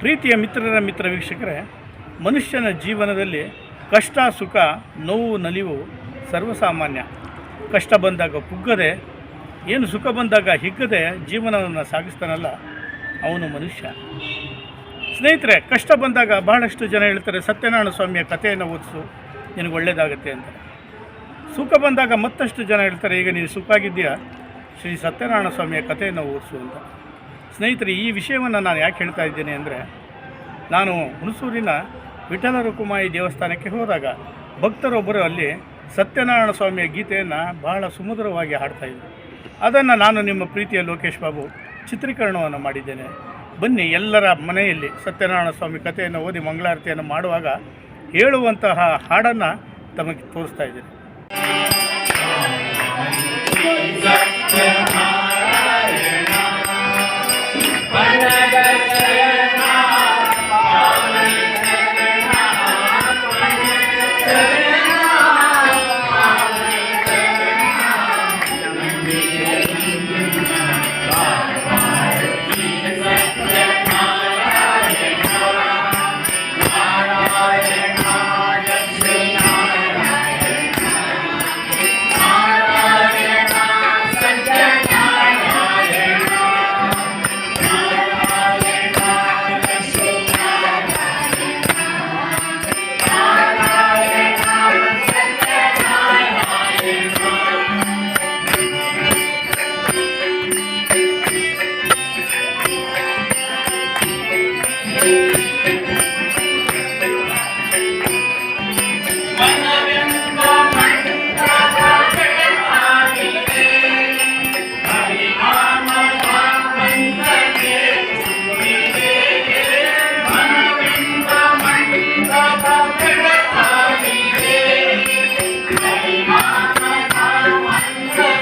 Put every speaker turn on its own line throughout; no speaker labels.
ಪ್ರೀತಿಯ ಮಿತ್ರರ ಮಿತ್ರ ವೀಕ್ಷಕರೇ, ಮನುಷ್ಯನ ಜೀವನದಲ್ಲಿ ಕಷ್ಟ, ಸುಖ, ನೋವು, ನಲಿವು ಸರ್ವಸಾಮಾನ್ಯ. ಕಷ್ಟ ಬಂದಾಗ ಕುಗ್ಗದೆ, ಏನು ಸುಖ ಬಂದಾಗ ಹಿಗ್ಗದೆ ಜೀವನವನ್ನು ಸಾಗಿಸ್ತಾನಲ್ಲ, ಅವನು ಮನುಷ್ಯ. ಸ್ನೇಹಿತರೆ, ಕಷ್ಟ ಬಂದಾಗ ಬಹಳಷ್ಟು ಜನ ಹೇಳ್ತಾರೆ, ಸತ್ಯನಾರಾಯಣ ಸ್ವಾಮಿಯ ಕಥೆಯನ್ನು ಓದಿಸು, ನಿನಗೆ ಒಳ್ಳೆಯದಾಗುತ್ತೆ ಅಂತ. ಸುಖ ಬಂದಾಗ ಮತ್ತಷ್ಟು ಜನ ಹೇಳ್ತಾರೆ, ಈಗ ನೀನು ಸುಖ ಆಗಿದ್ದೀಯಾ ಶ್ರೀ ಸತ್ಯನಾರಾಯಣ ಸ್ವಾಮಿಯ ಕಥೆಯನ್ನು ಓದಿಸು ಅಂತ. ಸ್ನೇಹಿತರೆ, ಈ ವಿಷಯವನ್ನು ನಾನು ಯಾಕೆ ಹೇಳ್ತಾ ಇದ್ದೇನೆ ಅಂದರೆ, ನಾನು ಹುಣಸೂರಿನ ವಿಠಲ ರುಕುಮಾಯಿ ದೇವಸ್ಥಾನಕ್ಕೆ ಹೋದಾಗ ಭಕ್ತರೊಬ್ಬರು ಅಲ್ಲಿ ಸತ್ಯನಾರಾಯಣ ಸ್ವಾಮಿಯ ಗೀತೆಯನ್ನು ಬಹಳ ಸುಮಧುರವಾಗಿ ಹಾಡ್ತಾಯಿದ್ರು ಅದನ್ನು ನಾನು ನಿಮ್ಮ ಪ್ರೀತಿಯ ಲೋಕೇಶ್ ಬಾಬು ಚಿತ್ರೀಕರಣವನ್ನು ಮಾಡಿದ್ದೇನೆ. ಬನ್ನಿ, ಎಲ್ಲರ ಮನೆಯಲ್ಲಿ ಸತ್ಯನಾರಾಯಣ ಸ್ವಾಮಿ ಕಥೆಯನ್ನು ಓದಿ ಮಂಗಳಾರತಿಯನ್ನು ಮಾಡುವಾಗ ಹೇಳುವಂತಹ ಹಾಡನ್ನು ತಮಗೆ ತೋರಿಸ್ತಾ ಇದ್ದೇನೆ.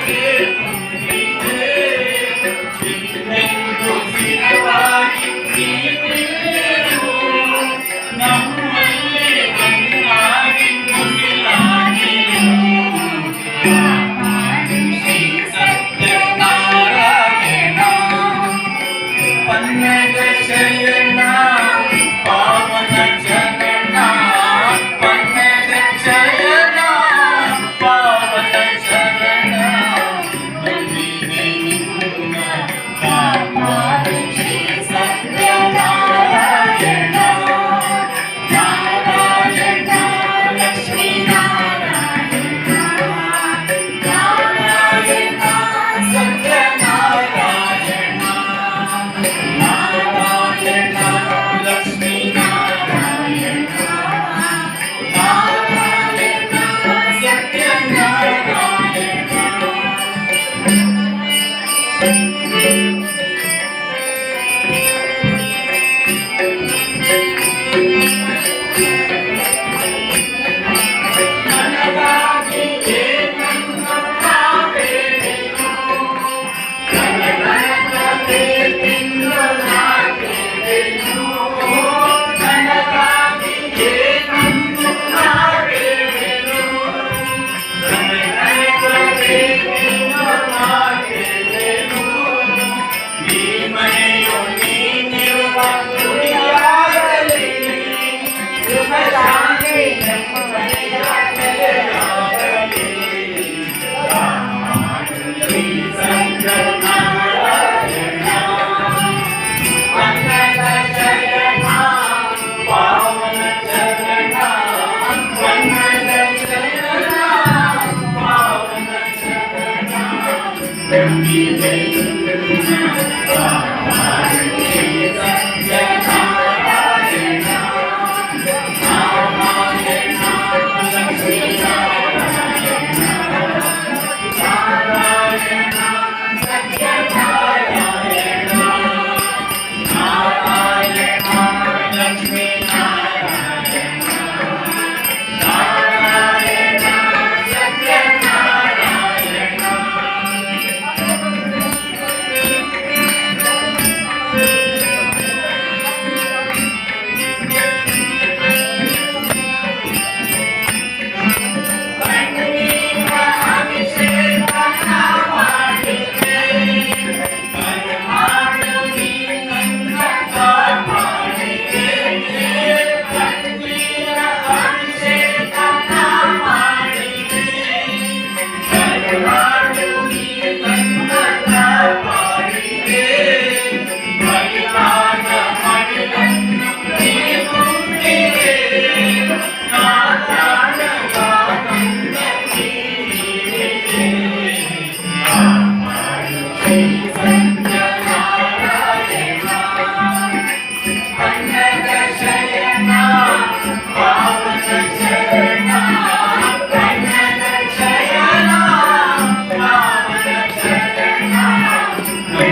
Yeah. Música Amen.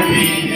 Yeah.